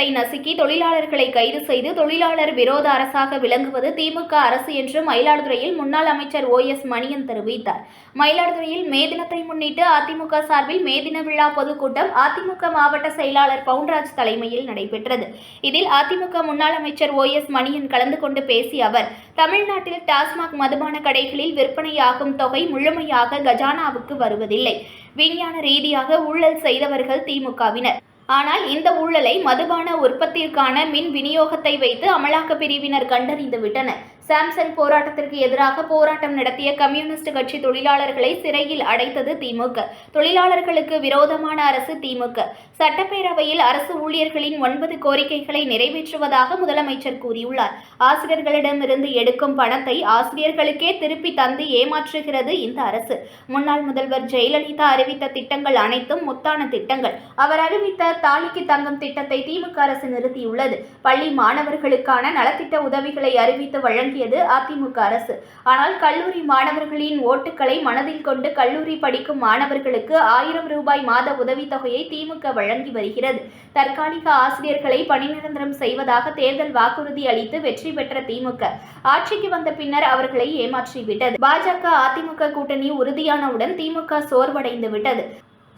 சட்டத்தை நசுக்கி தொழிலாளர்களை கைது செய்து தொழிலாளர் விரோத அரசாக விளங்குவது திமுக அரசு என்று மயிலாடுதுறையில் முன்னாள் அமைச்சர் ஓ எஸ் மணியன் தெரிவித்தார். மயிலாடுதுறையில் மே தினத்தை முன்னிட்டு அதிமுக சார்பில் மே தின விழா பொதுக்கூட்டம் அதிமுக மாவட்ட செயலாளர் பவுன்ராஜ் தலைமையில் நடைபெற்றது. இதில் அதிமுக முன்னாள் அமைச்சர் ஓ எஸ் மணியன் கலந்து கொண்டு பேசிய அவர் தமிழ்நாட்டில் டாஸ்மாக் மதுபான கடைகளில் விற்பனையாகும் தொகை முழுமையாக கஜானாவுக்கு வருவதில்லை. விஞ்ஞான ரீதியாக ஊழல் செய்தவர்கள் திமுகவினர். ஆனால் இந்த ஊழலை மதுபான உற்பத்திற்கான மின் விநியோகத்தை வைத்து அமலாக்க பிரிவினர் கண்டறிந்து விட்டனர் சாம்சங் போராட்டத்திற்கு எதிராக போராட்டம் நடத்திய கம்யூனிஸ்ட் கட்சி தொழிலாளர்களை சிறையில் அடைத்தது திமுக. தொழிலாளர்களுக்கு விரோதமான அரசு திமுக. சட்டப்பேரவையில் அரசு ஊழியர்களின் ஒன்பது கோரிக்கைகளை நிறைவேற்றுவதாக முதலமைச்சர் கூறியுள்ளார். ஆசிரியர்களிடமிருந்து எடுக்கும் பணத்தை ஆசிரியர்களுக்கே திருப்பி தந்து ஏமாற்றுகிறது இந்த அரசு. முன்னாள் முதல்வர் ஜெயலலிதா அறிவித்த திட்டங்கள் அனைத்தும் முத்தான திட்டங்கள். அவர் அறிவித்த தாலிக்கு தங்கம் திட்டத்தை திமுக அரசு நிறுத்தியுள்ளது. பள்ளி மாணவர்களுக்கான நலத்திட்ட உதவிகளை அறிவித்து வழங்கியது அதிமுக அரசு. ஆனால் கல்லூரி மாணவர்களின் ஓட்டுகளை மனதில் கொண்டு கல்லூரி படிக்கும் மாணவர்களுக்கு ஆயிரம் ரூபாய் மாத உதவித்தொகையை திமுக வழங்கி வருகிறது. தற்காலிக ஆசிரியர்களை பணிநிரந்தரம் செய்வதாக தேர்தல் வாக்குறுதி அளித்து வெற்றி பெற்ற திமுக. ஆட்சிக்கு வந்த பின்னர் அவர்களை ஏமாற்றிவிட்டது. பாஜக அதிமுக கூட்டணி உறுதியானவுடன் திமுக சோர்வடைந்து விட்டது.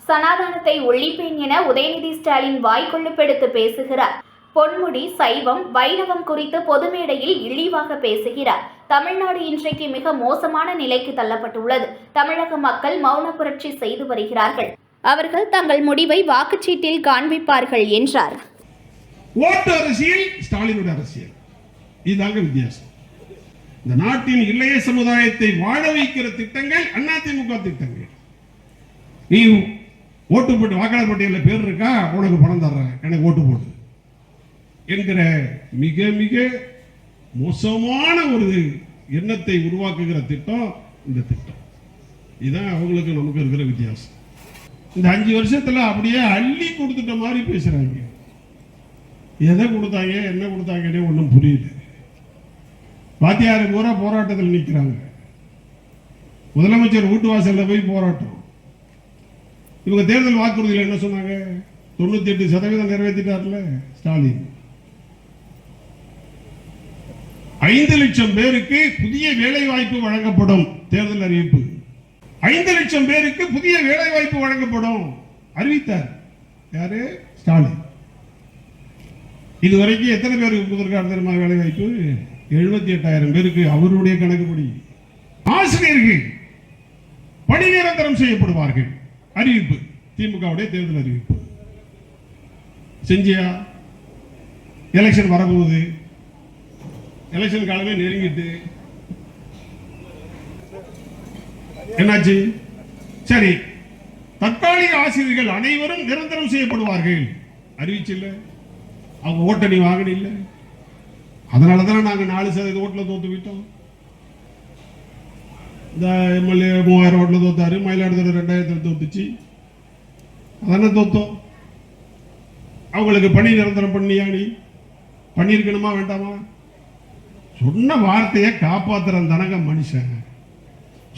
சனாதானத்தை ஒழிப்பேன் என உதயநிதி ஸ்டாலின் வாய்க்கொள்ளுப்பெடுத்து பேசுகிறார். பொன்முடி சைவம் வைணவம் குறித்து பொதுமேடையில் இழிவாக பேசுகிறார். தமிழ்நாடு இன்றைக்கு மிக மோசமான நிலைக்கு தள்ளப்பட்டுள்ளது. தமிழக மக்கள் மௌன புரட்சி செய்து வருகிறார்கள். அவர்கள் தங்கள் முடிவை வாக்குச்சீட்டில் காண்பிப்பார்கள் என்றார். ஓட்டு அரசியல் ஸ்டாலினோட அரசியல். இதுதாங்க வித்தியாசம். இந்த நாட்டின் இளைய சமுதாயத்தை வாழ வைக்கிற திட்டங்கள் அதிமுக திட்டங்கள். நீ ஓட்டு போட்டு வாக்காளர் பட்டியலில் பேர் இருக்கா? உனக்கு பணம் தர்றேன். எனக்கு ஓட்டு போடு. என்கிற மிக மிக மோசமான ஒரு எண்ணத்தை உருவாக்குகிற திட்டம் இந்த திட்டம். இதுதான் அவங்களுக்கு நமக்கு இருக்கிற வித்தியாசம். இந்த அஞ்சு வருஷத்துல அப்படியே அள்ளி கொடுத்துட்ட மாதிரி பேசுறாங்க. எதை கொடுத்தாங்க என்ன கொடுத்தாங்கன்னே ஒன்றும் புரியுது வாத்தியார் பூரா போராட்டத்தில் நிற்கிறாங்க முதலமைச்சர் ஊட்டுவாசல்ல போய் போராட்டம். இவங்க தேர்தல் வாக்குறுதியில் என்ன சொன்னாங்க? தொண்ணூத்தி எட்டு சதவீதம் நிறைவேற்றிட்டார்ல ஸ்டாலின். ஐந்து லட்சம் பேருக்கு புதிய வேலை வாய்ப்பு வழங்கப்படும் தேர்தல் அறிவிப்பு. ஐந்து லட்சம் பேருக்கு புதிய வேலை வாய்ப்பு வழங்கப்படும். அறிவித்தார். யாரு? ஸ்டாலின். இதுவரைக்கும் எத்தனை பேருக்கு கொடுத்திருக்காரு தெரியுமா வேலை வாய்ப்பு எழுபத்தி எட்டாயிரம் பேருக்கு அவருடைய கணக்குப்படி. ஆசிரியர்கள் பணி நிரந்தரம் செய்யப்படுவார்கள். அறிவிப்பு. திமுகவுடைய தேர்தல் அறிவிப்பு. செஞ்சியா? எலெக்ஷன் வரப்போகுது. எலெக்ஷன் காலமே நெருங்கிட்டு. என்னாச்சு? சரி. தற்காலிக ஆசிரியர்கள் அனைவரும் நிரந்தரம் செய்யப்படுவார்கள். அறிவிச்சில்ல. அவங்க ஓட்டணி நீ வாங்கின அதனாலதான் அதனால தானே நாங்க நாலு சதவீத ஓட்டுல தோத்து விட்டோம். இந்த எம்எல்ஏ மூவாயிரம் ஓட்டுல தோத்தாரு. மயிலாடுதுறை ரெண்டாயிரத்துல தோத்துச்சு. அதானே தோத்தோம். அவங்களுக்கு பணி நிரந்தரம் பண்ணியா நீ? பண்ணியிருக்கணுமா வேண்டாமா? சொன்ன வார்த்தையை காப்பாத்துறது தானங்க மனுஷன்.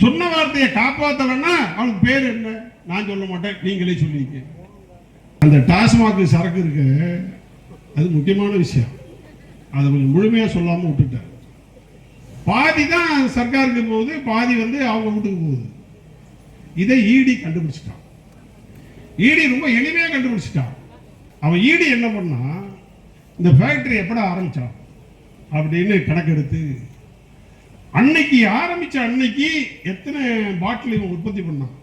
சொன்ன வார்த்தையை காப்பாத்தலன்னா அவனுக்கு பேர் என்ன? நான் சொல்ல மாட்டேன். நீங்களே சொல்லிக்க அந்த டாஸ்மாக் சரக்கு இருக்கு. அது முக்கியமான விஷயம். அதை கொஞ்சம் முழுமையாக சொல்லாமல் விட்டுட்டேன். பாதி தான் சர்க்காருக்கு போகுது பாதி வந்து அவங்க வீட்டுக்கு போகுது. இதை ஈடி கண்டுபிடிச்சிட்டான். ஈடி ரொம்ப எளிமையாக கண்டுபிடிச்சிட்டான். அவன் ஈடி என்ன பண்ணா இந்த ஃபேக்டரி எப்படா ஆரம்பிச்சான்? அப்படின்னு கணக்கெடுத்து அன்னைக்கு ஆரம்பிச்ச அன்னைக்கு எத்தனை பாட்டில் இவன் உற்பத்தி பண்ணான்?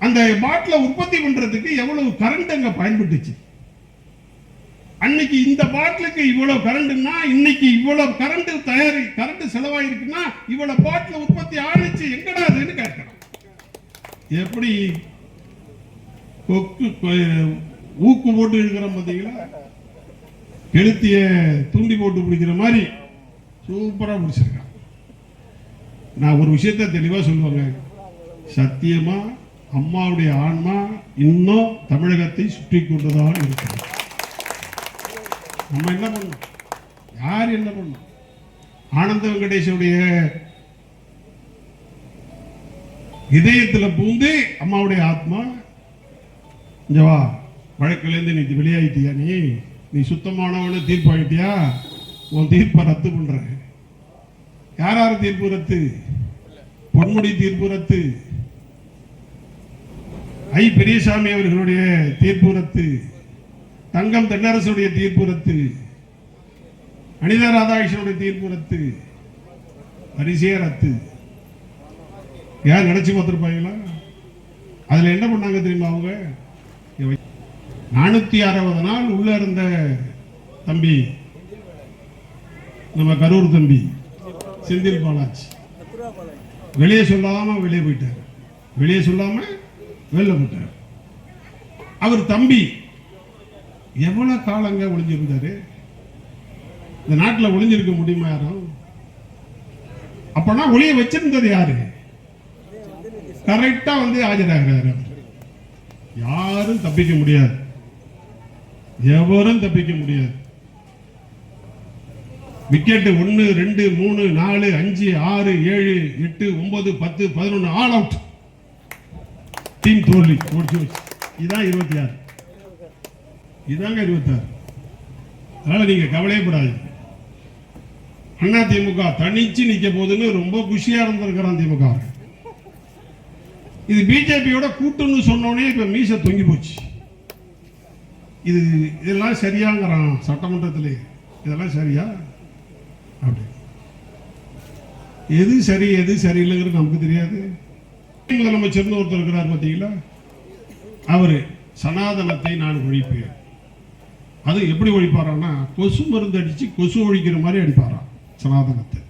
அந்த பாட்டில உற்பத்தி பண்றதுக்கு எவ்வளவு கரண்ட் அங்க பயன்பட்டுச்சு? அன்னைக்கு இந்த பாட்டிலுக்கு இவ்வளவு கரண்ட்னா இன்னைக்கு இவ்வளவு கரண்ட் தயாரி கரண்ட் செலவாயிருக்குன்னா இவ்வளவு பாட்டில் உற்பத்தி ஆணிச்சு எங்கடா அதுன்னு கேட்கிறோம் எப்படி கொக்கு ஊக்கு போட்டு இருக்கிறோம் பாத்தீங்களா? எழுத்திய தூண்டி போட்டு பிடிக்கிற மாதிரி சூப்பரா பிடிச்சிருக்கான் நான் ஒரு விஷயத்த தெளிவா சொல்லுவாங்க. சத்தியமா அம்மாவுடைய ஆன்மா இன்னும் தமிழகத்தை சுற்றி கொண்டதாக இருக்கிறது. நம்ம என்ன பண்ணோம் யார் என்ன பண்ணோம் ஆனந்த வெங்கடேஷனுடைய இதயத்துல பூந்து அம்மாவுடைய ஆத்மா இங்க வா வழக்கிலேருந்து நீ வெளியாயிட்டியா நீ? நீ சுத்தமானவனு தீர்ப்பாயிட்டியா உன் தீர்ப்பை ரத்து பண்ற யார் யார் தீர்ப்பு ரத்து? பொன்முடி தீர்ப்பு ரத்து. ஐ பெரியசாமி அவர்களுடைய தீர்ப்பு ரத்து. தங்கம் தென்னரசுடைய தீர்ப்பு ரத்து. அனிதா ராதாகிருஷ்ணனுடைய தீர்ப்பு ரத்து. வரிசையே ரத்து. யார் நினைச்சு பார்த்துருப்பாங்களா? அதுல என்ன பண்ணாங்க தெரியுமா அவங்க? நானூத்தி அறுபது நாள் உள்ள இருந்த தம்பி நம்ம கரூர் தம்பி செந்தில் பாலாஜி. வெளியே சொல்லாம வெளியே போயிட்டார். வெளியே சொல்லாம வெளில போயிட்டார் அவர் தம்பி எவ்வளவு காலங்க ஒளிஞ்சிருந்தாரு? இந்த நாட்டில் ஒளிஞ்சிருக்க முடியுமா யாரும்? அப்பனா ஒளிய வச்சிருந்தது யாரு? கரெக்டா வந்து ஆஜராகிறாரு அவர். யாரும் தப்பிக்க முடியாது. எவரும் தப்பிக்க முடியாது. விக்கெட் ஒன்னு ரெண்டு மூணு நாலு அஞ்சு ஆறு ஏழு எட்டு ஒன்பது பத்து பதினொன்னு ஆல் அவுட் டீம் தோல்வி முடிச்சு வச்சு இதான் இருபத்தி ஆறு. இதாங்க இருபத்தி ஆறு. அதனால நீங்க கவலையப்படாது அண்ணா திமுக தனிச்சு நிக்க போகுதுன்னு ரொம்ப குஷியா இருந்திருக்கிறான் திமுக. இது பிஜேபியோட கூட்டுன்னு சொன்னோடனே இப்ப மீச தொங்கி போச்சு. இது இதெல்லாம் சரியாங்கிறான் சட்டமன்றத்தில். இதெல்லாம் சரியா? அப்படி. எது சரி எது சரியில்லைங்கிறது நமக்கு தெரியாது. முதலமைச்சர்னு ஒருத்தர் இருக்கிறார் பார்த்தீங்களா? அவர் சனாதனத்தை நான் ஒழிப்பேன். அது எப்படி ஒழிப்பாரான்னா கொசு மருந்து அடிச்சு கொசு ஒழிக்கிற மாதிரி அடிப்பாரான் சனாதனத்தை.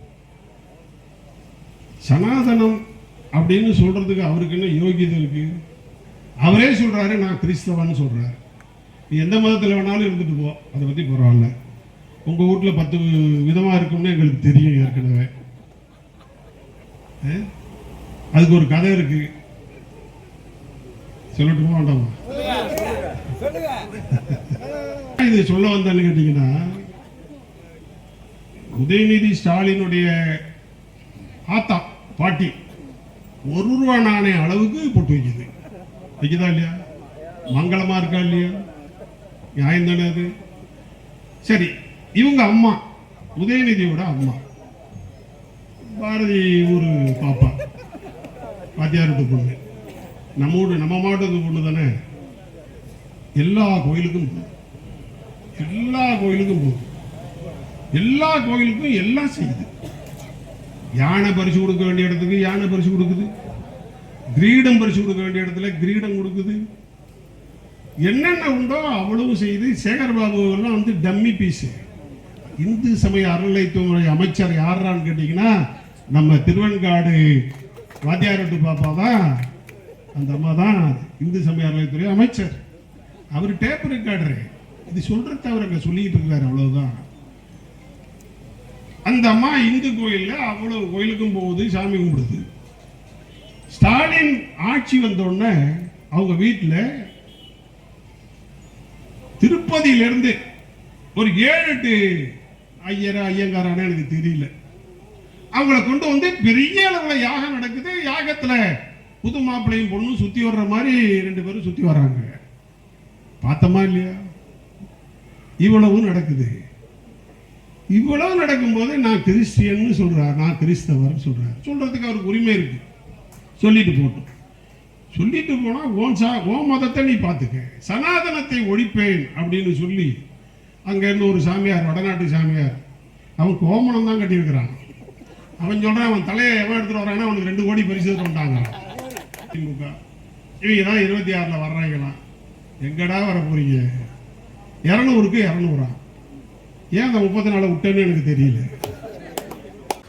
சனாதனம் அப்படின்னு சொல்றதுக்கு அவருக்கு என்ன யோகியதை இருக்கு? அவரே சொல்றாரு நான் கிறிஸ்தவன்னு சொல்றாரு. நீ எந்த மதத்தில் வேணாலும் இருந்துட்டு போ. அதை பத்தி பரவாயில்ல. உங்க வீட்டுல பத்து விதமா இருக்கும்னு எங்களுக்கு தெரியும் ஏற்கனவே? அதுக்கு ஒரு கதை இருக்கு. சொல்லட்டுமா வேண்டாமா? இது சொல்ல வந்தேன்னு கேட்டீங்கன்னா உதயநிதி ஸ்டாலினுடைய ஆத்தா பாட்டி ஒரு ரூபா நாணய அளவுக்கு போட்டு வைக்குது. வைக்குதா இல்லையா? மங்களமா இருக்கா இல்லையா? நியாயம் தானே அது? சரி இவங்க அம்மா உதயநிதியோட அம்மா. பாரதி ஒரு பாப்பா. வாத்தியாரத்து பொண்ணு. நம்ம நம்ம மாவட்டத்து பொண்ணு தானே? எல்லா கோயிலுக்கும் போகும். எல்லா கோயிலுக்கும் போகும். எல்லா கோயிலுக்கும் எல்லாம் செய்யுது. யானை பரிசு கொடுக்க வேண்டிய இடத்துக்கு யானை பரிசு கொடுக்குது. கிரீடம் பரிசு கொடுக்க வேண்டிய இடத்துல கிரீடம் கொடுக்குது. என்னென்ன உண்டோ அவ்வளவு செய்து சேகர் எல்லாம் வந்து டம்மி பீஸு. இந்து சமய அறநிலைத்துறை அமைச்சர் யாரான்னு கேட்டிங்கன்னா நம்ம திருவெண்காடு வாத்தியாரட்டு பாப்பா தான். அந்த அம்மா தான் இந்து சமய அறநிலைத்துறை அமைச்சர். அவர் டேப் ரெக்கார்டரு இது சொல்றது அவர் அங்கே சொல்லிட்டு இருக்காரு அவ்வளவுதான். அந்த அம்மா இந்து கோயில்ல அவ்வளவு கோயிலுக்கும் போகுது சாமி கும்பிடுது. ஸ்டாலின் ஆட்சி வந்த உடனே அவங்க வீட்டில் திருப்பதியில இருந்து ஒரு ஏழு எட்டு ஐயரா ஐயங்காரான எனக்கு தெரியல. அவங்கள கொண்டு வந்து பெரிய அளவில் யாகம் நடக்குது. யாகத்தில் புது மாப்பிள்ளையும் பொண்ணும் சுற்றி வர்ற மாதிரி ரெண்டு பேரும் சுற்றி வர்றாங்க. பார்த்தோமா இல்லையா? இவ்வளவு நடக்குது. இவ்வளவு நடக்கும்போது நான் கிறிஸ்டியன்னு சொல்கிறார் நான் கிறிஸ்தவர் சொல்கிறார் சொல்கிறதுக்கு அவருக்கு உரிமை இருக்குது சொல்லிட்டு போட்டோம். சொல்லிட்டு போனால் ஓன் சா ஓ மதத்தை நீ பார்த்துக்க. சனாதனத்தை ஒழிப்பேன் அப்படின்னு சொல்லி அங்கேருந்து ஒரு சாமியார் வடநாட்டு சாமியார் அவன் கோமணம் தான் கட்டியிருக்கிறான். அவன் சொல்கிறான் அவன் தலையை எவன் எடுத்துகிட்டு வரான்னா அவனுக்கு ரெண்டு கோடி பரிசு கொண்டாங்க திமுக. இவங்க தான் இருபத்தி ஆறில் வர்றாங்களாம் எங்கடா வர போறீங்க? இரநூறுக்கு இரநூறா ஏன் அந்த முப்பத்தி நாலு விட்டேன்னு எனக்கு தெரியல.